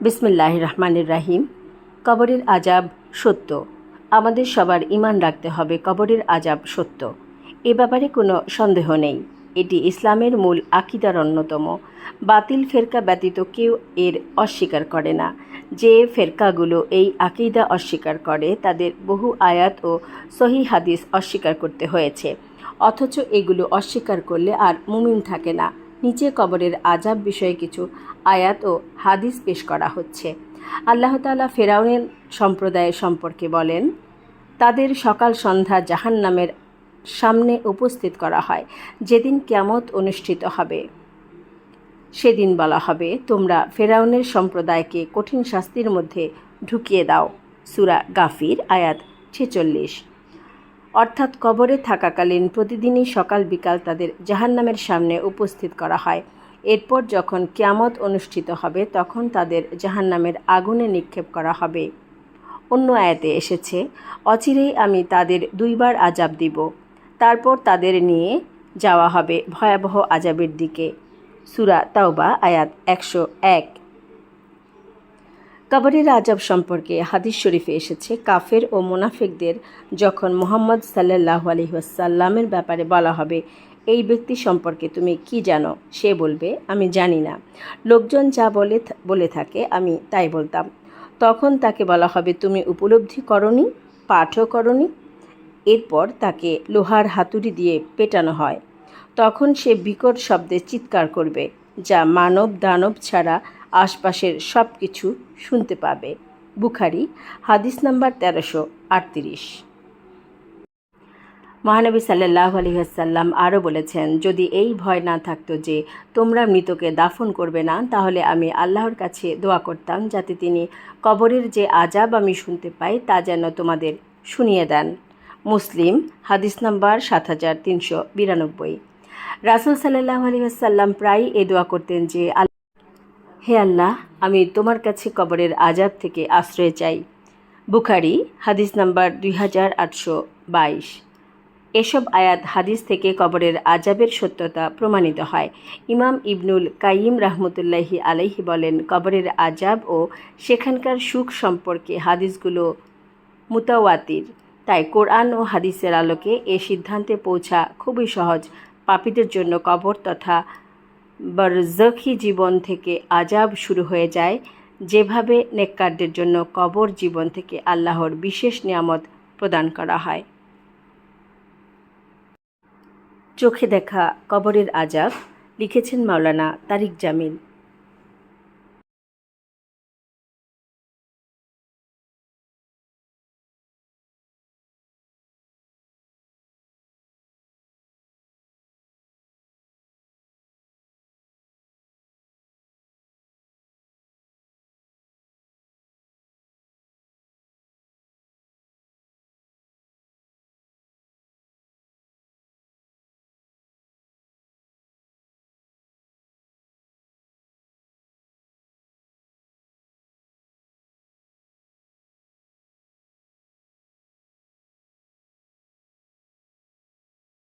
বিসমিল্লাহ রহমানুর রাহিম। কবরের আজাব সত্য। আমাদের সবার ইমান রাখতে হবে, কবরের আজাব সত্য। এ ব্যাপারে কোনো সন্দেহ নেই। এটি ইসলামের মূল আকিদার অন্যতম। বাতিল ফেরকা ব্যতীত কেউ এর অস্বীকার করে না। যে ফেরকাগুলো এই আকিদা অস্বীকার করে, তাদের বহু আয়াত ও সহি হাদিস অস্বীকার করতে হয়েছে। অথচ এগুলো অস্বীকার করলে আর মুমিন থাকে না। নিচে কবরের আজাব বিষয়ে কিছু আয়াত ও হাদিস পেশ করা হচ্ছে। আল্লাহ তাআলা ফেরাউনের সম্প্রদায়ের সম্পর্কে বলেন, তাদের সকাল সন্ধ্যা জাহান্নামের সামনে উপস্থিত করা হয়। যেদিন কিয়ামত অনুষ্ঠিত হবে, সেদিন বলা হবে, তোমরা ফেরাউনের সম্প্রদায়কে কঠিন শাস্তির মধ্যে ঢুকিয়ে দাও। সুরা গাফির আয়াত ছেচল্লিশ। অর্থাৎ কবরে থাকাকালীন প্রতিদিনই সকাল বিকাল তাদের জাহান্নামের সামনে উপস্থিত করা হয়। এরপর যখন কিয়ামত অনুষ্ঠিত হবে, তখন তাদের জাহান্নামের আগুনে নিক্ষেপ করা হবে। অন্য আয়াতে এসেছে, অচিরেই আমি তাদের দুইবার আজাব দিব। তারপর তাদের নিয়ে যাওয়া হবে ভয়াবহ আজাবের দিকে। সুরা তাওবা, আয়াত একশো এক। কবরের আজাব সম্পর্কে হাদিস শরীফে এসেছে, কাফের ও মুনাফিকদের যখন মোহাম্মদ সাল্লাহ আলহিহাসাল্লামের ব্যাপারে বলা হবে, এই ব্যক্তি সম্পর্কে তুমি কি জানো? সে বলবে, আমি জানি না। লোকজন যা বলে বলে থাকে, আমি তাই বলতাম। তখন তাকে বলা হবে, তুমি উপলব্ধি করনি, পাঠও করনি। এরপর তাকে লোহার হাতুড়ি দিয়ে পেটানো হয়। তখন সে বিকট শব্দে চিৎকার করবে, যা মানব দানব ছাড়া আশপাশের সব কিছু শুনতে পাবে। বুখারি, হাদিস নাম্বার তেরোশো আটত্রিশ। মহানবী সাল্লাহ আলহিহাসাল্লাম আরও বলেছেন, যদি এই ভয় না থাকতো যে তোমরা মৃতকে দাফন করবে না, তাহলে আমি আল্লাহর কাছে দোয়া করতাম যাতে তিনি কবরের যে আজাব আমি শুনতে পাই তা যেন তোমাদের শুনিয়ে দেন। মুসলিম, হাদিস নাম্বার সাত হাজার তিনশো বিরানব্বই। রাসুল সাল্লাহ আলহিহাসাল্লাম প্রায়ই এ দোয়া করতেন যে হে আল্লাহ, আমি তোমার কাছে কবরের আজাব থেকে আশ্রয় চাই। বুখারি, হাদিস নাম্বার দুই হাজার আটশো বাইশ। এসব আয়াত হাদিস থেকে কবরের আজাবের সত্যতা প্রমাণিত হয়। ইমাম ইবনুল কাইম রাহমতুল্লাহি আলাইহি বলেন, কবরের আজাব ও সেখানকার সুখ সম্পর্কে হাদিসগুলো মুতাওয়াতির। তাই কোরআন ও হাদিসের আলোকে এ সিদ্ধান্তে পৌঁছা খুবই সহজ। পাপীদের জন্য কবর তথা বরজখি জীবন থেকে আজাব শুরু হয়ে যায়। যেভাবে নেককারদের জন্য কবর জীবন থেকে আল্লাহর বিশেষ নিয়ামত প্রদান করা হয়। চোখে দেখা কবরের আজাব, লিখেছেন মাওলানা তারিক জামিল।